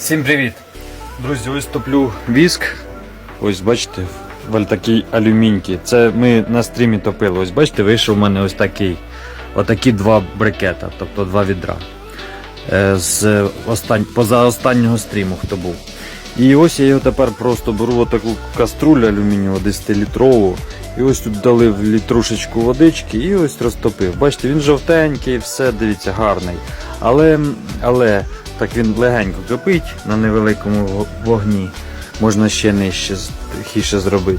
Всім привіт! Друзі, ось топлю віск. Ось бачите, в такий алюмінький. Це ми на стрімі топили. Ось бачите, вийшов у мене ось такий. Отакі два брикета, тобто два відра. Е, З остань... поза останнього стріму, хто був. І ось я його тепер просто беру отаку каструлю алюмінієву 10-літрову. І ось тут дали літрушечку водички і ось розтопив. Бачите, він жовтенький, все, дивіться, гарний. Але, але так він легенько кипить на невеликому вогні. Можна ще нижче тихіше зробити.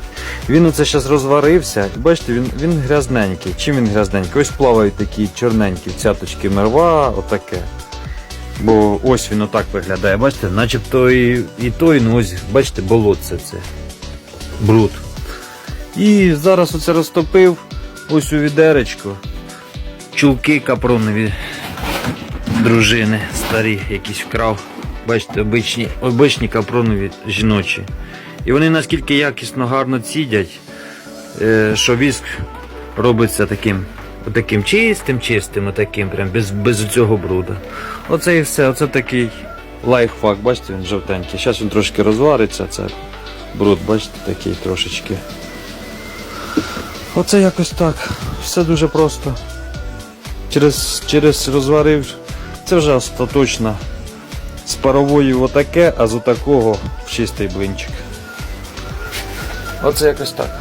Він оце зараз розварився. І бачите, він, він грязненький. Чим він грязненький? Ось плавають такі чорненькі цяточки мерва, отаке. Бо ось він отак виглядає. Бачите, начебто і, і той, ну ось, бачите, болотце це. Бруд. І зараз оце розтопив ось у відеречко. Чулки капронові дружини старі якісь вкрав. Бачите, обичні, обичні капронові жіночі. І вони наскільки якісно гарно цідять, е, що віск робиться таким, таким чистим, чистим, отаким, прям без, без цього бруда. Оце і все, оце такий лайфхак, бачите, він жовтенький. Зараз він трошки розвариться, це бруд, бачите, такий трошечки. Оце якось так. Все дуже просто. Через, через розварив. Це вже остаточно. З парової отаке, а з отакого в чистий блинчик. Оце якось так.